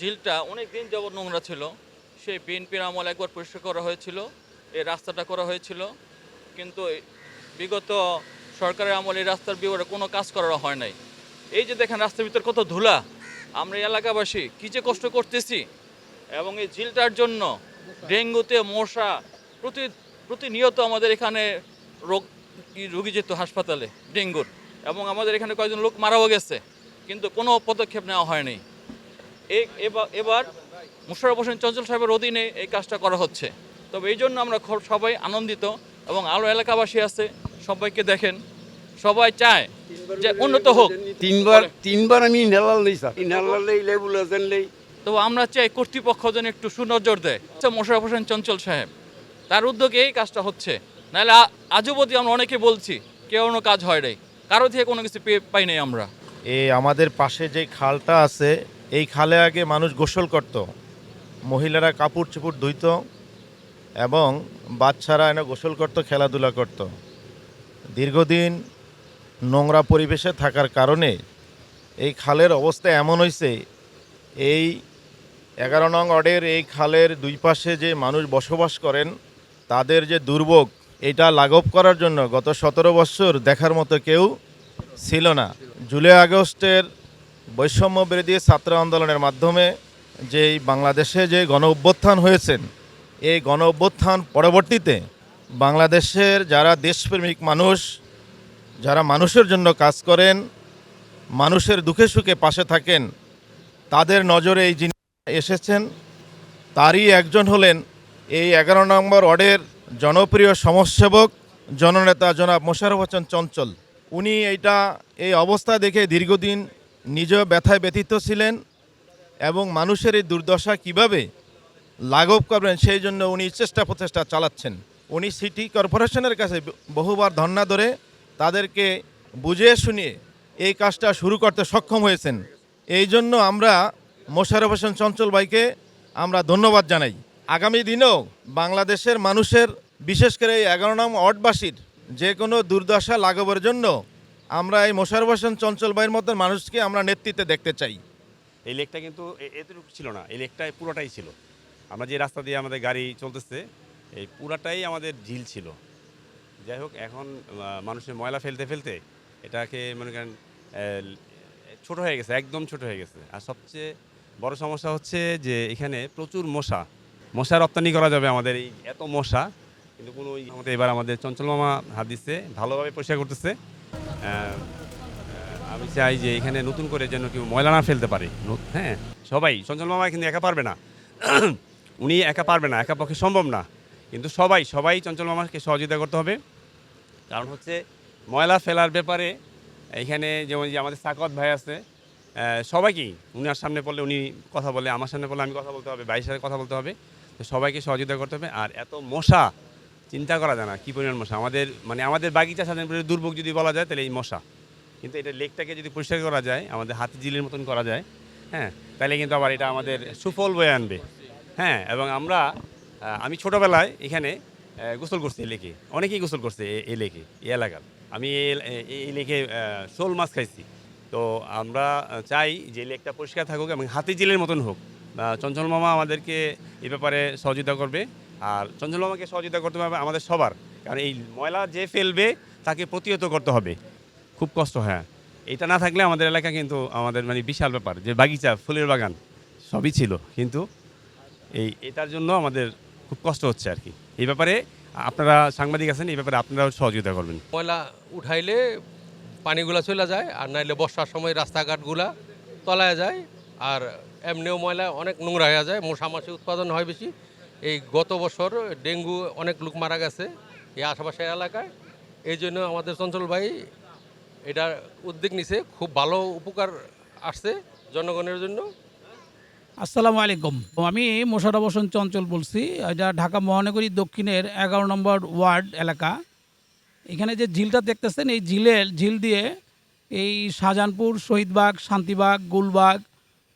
ঝিলটা অনেক দিন যাবত নোংরা ছিল। সেই বিএনপির আমল একবার পরিষ্কার করা হয়েছিল। এই রাস্তাটা করা হয়েছিল। কিন্তু বিগত সরকারের আমলে এই রাস্তার বিবরে কোনো কাজ করা হয় নাই। এই যে দেখেন, রাস্তার ভিতর কত ধুলা। আমরা এলাকাবাসী কী যে কষ্ট করতেছি। এবং এই ঝিলটার জন্য ডেঙ্গুতে মশা প্রতি, প্রতিনিয়ত আমাদের এখানে রোগ রোগী যেত হাসপাতালে, ডেঙ্গুর। এবং আমাদের এখানে কয়েকজন লোক মারাও গেছে। কিন্তু কোনো পদক্ষেপ নেওয়া হয়নি। এ- এবার- এবার মুশারফ হোসেন চঞ্চল সাহেবের অধীনে এই কাজটা করা হচ্ছে। তবে এই জন্য আমরা সবাই আনন্দিত এবং আরও এলাকাবাসী আছে সবাইকে দেখেন। সবাই চায় যে উন্নত হোক। তিনবার তিনবার আমি নেলাল লই স্যার। লেবু লাজেন লই তো আমরা চাই কর্তৃপক্ষ যেন একটু সুনজর দেয়। আচ্ছা মোশারফ হোসেন চঞ্চল সাহেব তার উদ্যোগে এই কাজটা হচ্ছে। নাহলে আ- আজও অবধি আমরা অনেকে বলছি কেউ কোনো কাজ হয় নাই। কারও থেকে কোনো কিছু পেয়ে পাই নাই আমরা। এই আমাদের পাশে যে খালটা আছে এই খালে আগে মানুষ গোসল করত। মহিলারা কাপড় চোপড় ধুইত এবং বাচ্চারা এনে গোসল করত, খেলাধুলা করত। দীর্ঘদিন নোংরা পরিবেশে থাকার কারণে এই খালের অবস্থা এমন হয়েছে এই এগারো নং অডের এই খালের দুই পাশে যে মানুষ বসবাস করেন, তাদের যে দুর্ভোগ, এটা লাঘব করার জন্য গত সতেরো বছর দেখার মতো কেউ ছিল না। জুলাই আগস্টের বৈষম্য বিরোধী ছাত্র আন্দোলনের মাধ্যমে যেই বাংলাদেশে যে গণ অভ্যুত্থান হয়েছেন, এই গণ অভ্যুত্থান পরবর্তীতে বাংলাদেশের যারা দেশপ্রেমিক মানুষ, যারা মানুষের জন্য কাজ করেন, মানুষের দুঃখে সুখে পাশে থাকেন, তাদের নজরে এই জিনিস এসেছেন, তারই একজন হলেন এই এগারো নম্বর ওয়ার্ডের জনপ্রিয় সমাজসেবক, জননেতা জনাব মোশারফ হোসেন চঞ্চল। উনি এইটা, এই অবস্থা দেখে দীর্ঘদিন নিজেও ব্যথায় ব্যথিত ছিলেন এবং মানুষের এই দুর্দশা কীভাবে লাঘব করবেন, সেই জন্য উনি চেষ্টা প্রচেষ্টা চালাচ্ছেন। উনি সিটি কর্পোরেশনের কাছে বহুবার ধর্ণা ধরে তাদেরকে বুঝিয়ে শুনিয়ে এই কাজটা শুরু করতে সক্ষম হয়েছেন। এই জন্য আমরা মোশারফ হোসেন চঞ্চল ভাইকে আমরা ধন্যবাদ জানাই। আগামী দিনেও বাংলাদেশের মানুষের, বিশেষ করে এই এগারো নং ওয়ার্ডবাসীর যে কোনো দুর্দশা লাঘবের জন্য আমরা এই মোশারফ হোসেন চঞ্চল ভাইয়ের মতো মানুষকে আমরা নেতৃত্বে দেখতে চাই। এই লেকটা কিন্তু এতটুকু ছিল না। এই লেকটা পুরোটাই ছিল। আমরা যে রাস্তা দিয়ে আমাদের গাড়ি চলতেছে, এই পুরাটাই আমাদের ঝিল ছিল। যাই হোক, এখন মানুষের ময়লা ফেলতে ফেলতে এটাকে মনে করেন ছোট হয়ে গেছে, একদম ছোট হয়ে গেছে। আর সবচেয়ে বড় সমস্যা হচ্ছে যে এখানে প্রচুর মশা। মশা রপ্তানি করা যাবে আমাদের এই এত মশা, কিন্তু কোনো আমাদের এবার আমাদের চঞ্চল মামা হাত দিচ্ছে, ভালোভাবে পরিষ্কার করতেছে। আমি চাই যে এখানে নতুন করে যেন কেউ ময়লা না ফেলতে পারে। হ্যাঁ সবাই চঞ্চল মামা কিন্তু একা পারবে না। উনি একা পারবে না, একা পক্ষে সম্ভব না। কিন্তু সবাই সবাই চঞ্চল মামাকে সহযোগিতা করতে হবে। কারণ হচ্ছে ময়লা ফেলার ব্যাপারে এখানে যেমন যে আমাদের সাকত ভাই আছে সবাইকেই উনার সামনে পড়লে উনি কথা বলে, আমার সামনে পড়লে আমি কথা বলতে হবে, ভাইয়ের সাথে কথা বলতে হবে। তো সবাইকে সহযোগিতা করতে হবে। আর এত মশা চিন্তা করা যায় না, কী পরিমাণ মশা? আমাদের মানে আমাদের বাগিচা সাধারণ দুর্ভোগ যদি বলা যায়, তাহলে এই মশা। কিন্তু এটা লেকটাকে যদি পরিষ্কার করা যায়, আমাদের হাতি জিলের মতন করা যায় হ্যাঁ তাহলে কিন্তু আবার এটা আমাদের সুফল বয়ে আনবে। হ্যাঁ এবং আমরা আমি ছোটোবেলায় এখানে গোসল করছি এই লেকে। অনেকেই গোসল করছে এই লেকে, এই এলাকার। আমি এই লেকে শোল মাছ খাইছি। তো আমরা চাই যে লেকটা পরিষ্কার থাকুক এবং হাতি জিলের মতন হোক। চঞ্চল মামা আমাদেরকে এ ব্যাপারে সহযোগিতা করবে। আর চঞ্চল মামাকে সহযোগিতা করতে হবে আমাদের সবার। কারণ এই ময়লা যে ফেলবে, তাকে প্রতিহত করতে হবে। খুব কষ্ট হ্যাঁ। এটা না থাকলে আমাদের এলাকা কিন্তু আমাদের মানে বিশাল ব্যাপার, যে বাগিচা, ফুলের বাগান, সবই ছিল। কিন্তু এই, এটার জন্য আমাদের খুব কষ্ট হচ্ছে আর কি। এই ব্যাপারে আপনারা সাংবাদিক আছেন, এই ব্যাপারে আপনারাও সহযোগিতা করবেন। ময়লা উঠাইলে পানিগুলা চলে যায়, আর নাইলে বর্ষার সময় রাস্তাঘাটগুলা তলায় যায়, আর এমনিও ময়লা অনেক নোংরা হয়ে যায়, মশা মাছি উৎপাদন হয় বেশি। এই গত বছর ডেঙ্গু অনেক লোক মারা গেছে এই আশেপাশের এলাকায়। এই জন্য আমাদের চঞ্চল ভাই এটা উদ্যোগ নিছে, খুব ভালো উপকার আসছে জনগণের জন্য। আসসালামু আলাইকুম। আমি মোশারফ হোসেন চঞ্চল বলছি, এটা ঢাকা মহানগরী দক্ষিণের এগারো নম্বর ওয়ার্ড এলাকা। এখানে যে ঝিলটা দেখতেছেন, এই ঝিলের ঝিল দিয়ে এই শাহজাহানপুর, শহীদবাগ, শান্তিবাগ, গুলবাগ,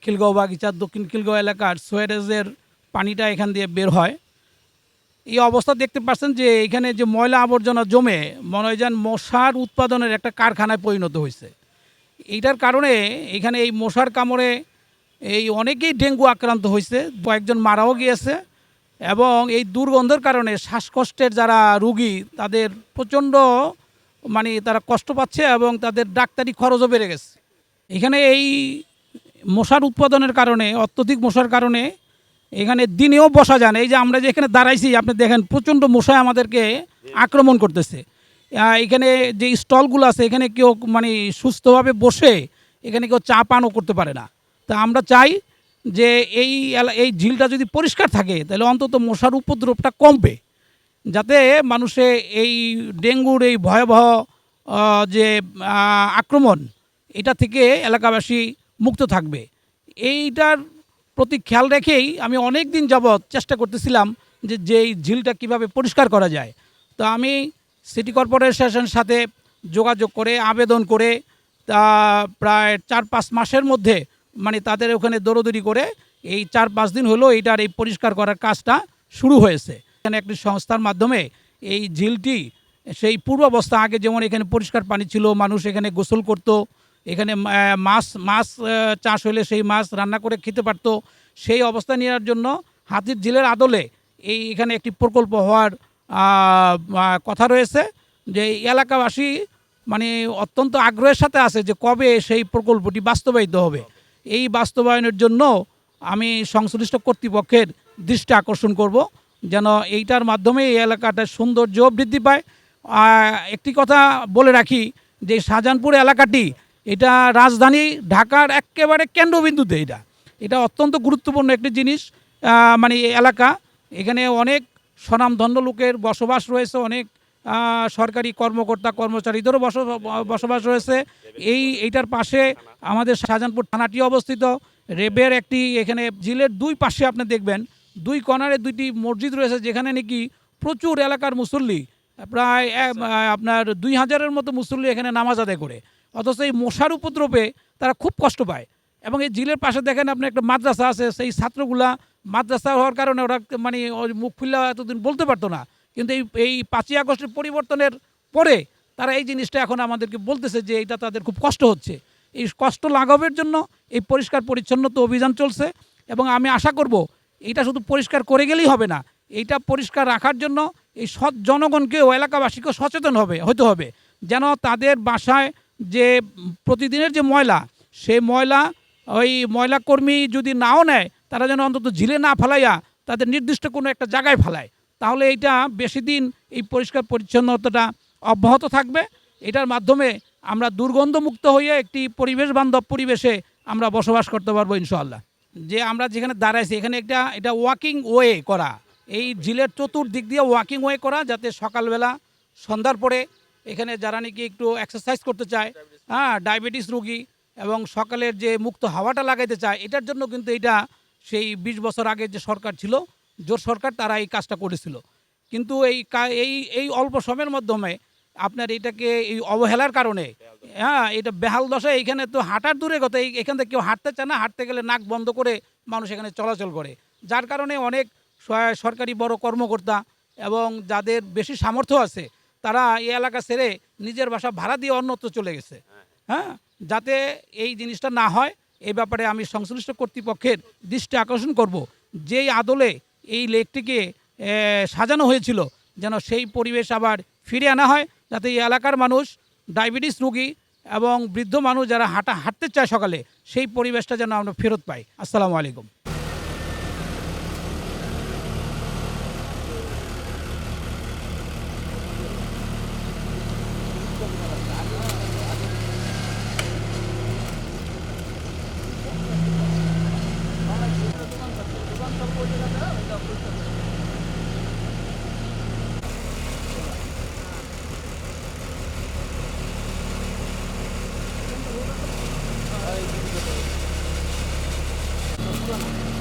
খিলগাঁও বাগিচা, দক্ষিণ খিলগাঁও এলাকার সোয়ারেজের পানিটা এখান দিয়ে বের হয়। এই অবস্থা দেখতে পাচ্ছেন যে এখানে যে ময়লা আবর্জনা জমে মনে হয় যেন মশার উৎপাদনের একটা কারখানায় পরিণত হয়েছে। এইটার কারণে এখানে এই মশার কামড়ে এই অনেকেই ডেঙ্গু আক্রান্ত হয়েছে, কয়েকজন মারাও গিয়েছে এবং এই দুর্গন্ধের কারণে শ্বাসকষ্টের যারা রুগী, তাদের প্রচণ্ড মানে তারা কষ্ট পাচ্ছে এবং তাদের ডাক্তারি খরচও বেড়ে গেছে। এখানে এই মশার উৎপাদনের কারণে, অত্যধিক মশার কারণে এখানে দিনেও বসা যায় না। এই যে আমরা যে এখানে দাঁড়াইছি, আপনি দেখেন প্রচণ্ড মশায় আমাদেরকে আক্রমণ করতেছে। এখানে যে স্টলগুলো আছে, এখানে কেউ মানে সুস্থভাবে বসে এখানে কেউ চা পানও করতে পারে না। তা আমরা চাই যে এই এই ঝিলটা যদি পরিষ্কার থাকে, তাহলে অন্তত মশার উপদ্রবটা কমবে। যাতে মানুষে এই ডেঙ্গুর এই ভয়াবহ যে আক্রমণ, এটা থেকে এলাকাবাসী মুক্ত থাকবে। এইটার প্রতি খেয়াল রেখেই আমি অনেক দিন যাবৎ চেষ্টা করতেছিলাম যে যেই ঝিলটা কীভাবে পরিষ্কার করা যায়। তো আমি সিটি কর্পোরেশনের সাথে যোগাযোগ করে, আবেদন করে, তা প্রায় চার পাঁচ মাসের মধ্যে মানে তাদের ওখানে দৌড়দৌড়ি করে এই চার পাঁচ দিন হলো এইটার এই পরিষ্কার করার কাজটা শুরু হয়েছে। এখানে একটি সংস্থার মাধ্যমে এই ঝিলটি সেই পূর্বাবস্থা আগে যেমন এখানে পরিষ্কার পানি ছিল, মানুষ এখানে গোসল করত এখানে মাছ মাছ চাষ হলে সেই মাছ রান্না করে খেতে পারতো। সেই অবস্থা নেওয়ার জন্য হাতির ঝিলের আদলে এই এখানে একটি প্রকল্প হওয়ার কথা রয়েছে যে এলাকাবাসী মানে অত্যন্ত আগ্রহের সাথে আছে যে কবে সেই প্রকল্পটি বাস্তবায়িত হবে। এই বাস্তবায়নের জন্য আমি সংশ্লিষ্ট কর্তৃপক্ষের দৃষ্টি আকর্ষণ করব যেন এইটার মাধ্যমে এই এলাকাটার সৌন্দর্য বৃদ্ধি পায়। একটি কথা বলে রাখি যে শাহজাহানপুর এলাকাটি এটা রাজধানী ঢাকার একেবারে কেন্দ্রবিন্দুতে এটা। এটা অত্যন্ত গুরুত্বপূর্ণ একটি জিনিস মানে এলাকা। এখানে অনেক স্বনামধন্য লোকের বসবাস রয়েছে, অনেক সরকারি কর্মকর্তা, কর্মচারীদেরও বস- বসবাস রয়েছে। এই, এইটার পাশে আমাদের শাহজাহানপুর থানাটি অবস্থিত। রেবের একটি এখানে ঝিলের দুই পাশে আপনি দেখবেন, দুই কর্নারে দুইটি মসজিদ রয়েছে, যেখানে নাকি প্রচুর এলাকার মুসল্লি, প্রায় আপনার দুই হাজারের মতো মুসল্লি এখানে নামাজ আদায় করে। অথচ এই মশার উপদ্রবে তারা খুব কষ্ট পায়। এবং এই ঝিলের পাশে দেখেন আপনি একটা মাদ্রাসা আছে, সেই ছাত্রগুলা মাদ্রাসা হওয়ার কারণে ওরা মানে মুখ খুললে এতদিন বলতে পারতো না। কিন্তু এই এই পাঁচই আগস্টের পরিবর্তনের পরে তারা এই জিনিসটা এখন আমাদেরকে বলতেছে যে এটা তাদের খুব কষ্ট হচ্ছে। এই কষ্ট লাঘবের জন্য এই পরিষ্কার পরিচ্ছন্ন তো অভিযান চলছে এবং আমি আশা করব এটা শুধু পরিষ্কার করে গেলেই হবে না, এইটা পরিষ্কার রাখার জন্য এই সৎ জনগণকেও, এলাকাবাসীকেও সচেতন হবে, হতে হবে। যেন তাদের বাসায় যে প্রতিদিনের যে ময়লা, সেই ময়লা, ওই ময়লা কর্মী যদি নাও নেয়, তারা যেন অন্তত ঝিলে না ফেলাইয়া তাদের নির্দিষ্ট কোনো একটা জায়গায় ফেলায়। তাহলে এইটা বেশি দিন এই পরিষ্কার পরিচ্ছন্নতাটা অব্যাহত থাকবে। এটার মাধ্যমে আমরা দুর্গন্ধমুক্ত হয়ে একটি পরিবেশ বান্ধব পরিবেশে আমরা বসবাস করতে পারব ইনশাল্লাহ যে আমরা যেখানে দাঁড়াইছি, এখানে একটা, এটা ওয়াকিং ওয়ে করা। এই ঝিলের চতুর্দিক দিয়ে ওয়াকিং ওয়ে করা যাতে সকালবেলা, সন্ধ্যার পরে এখানে যারা নাকি একটু এক্সারসাইজ করতে চায় হ্যাঁ ডায়াবেটিস রোগী এবং সকালের যে মুক্ত হাওয়াটা লাগাইতে চায়, এটার জন্য কিন্তু এটা সেই বিশ বছর আগে যে সরকার ছিল, জোর সরকার তারা এই কাজটা করেছিল। কিন্তু এই এই এই অল্প সময়ের মাধ্যমে আপনার এটাকে এই অবহেলার কারণে হ্যাঁ এটা বেহাল দশায় এখানে তো হাঁটার দূরে কথা এখান থেকে কেউ হাঁটতে চায় না, হাঁটতে গেলে নাক বন্ধ করে মানুষ এখানে চলাচল করে। যার কারণে অনেক সরকারি বড় কর্মকর্তা এবং যাদের বেশি সামর্থ্য আছে তারা এই এলাকা ছেড়ে নিজের বাসা ভাড়া দিয়ে অন্যত্র চলে গেছে। হ্যাঁ? যাতে এই জিনিসটা না হয়, এই ব্যাপারে আমি সংশ্লিষ্ট কর্তৃপক্ষের দৃষ্টি আকর্ষণ করব। যেই আদলে এই লেকটিকে সাজানো হয়েছিল, যেন সেই পরিবেশ আবার ফিরে আনা হয়, যাতে এই এলাকার মানুষ, ডায়াবেটিস রোগী এবং বৃদ্ধ মানুষ যারা হাঁটা, হাঁটতে চায় সকালে, সেই পরিবেশটা যেন আমরা ফেরত পাই। আসসালামু আলাইকুম। problem.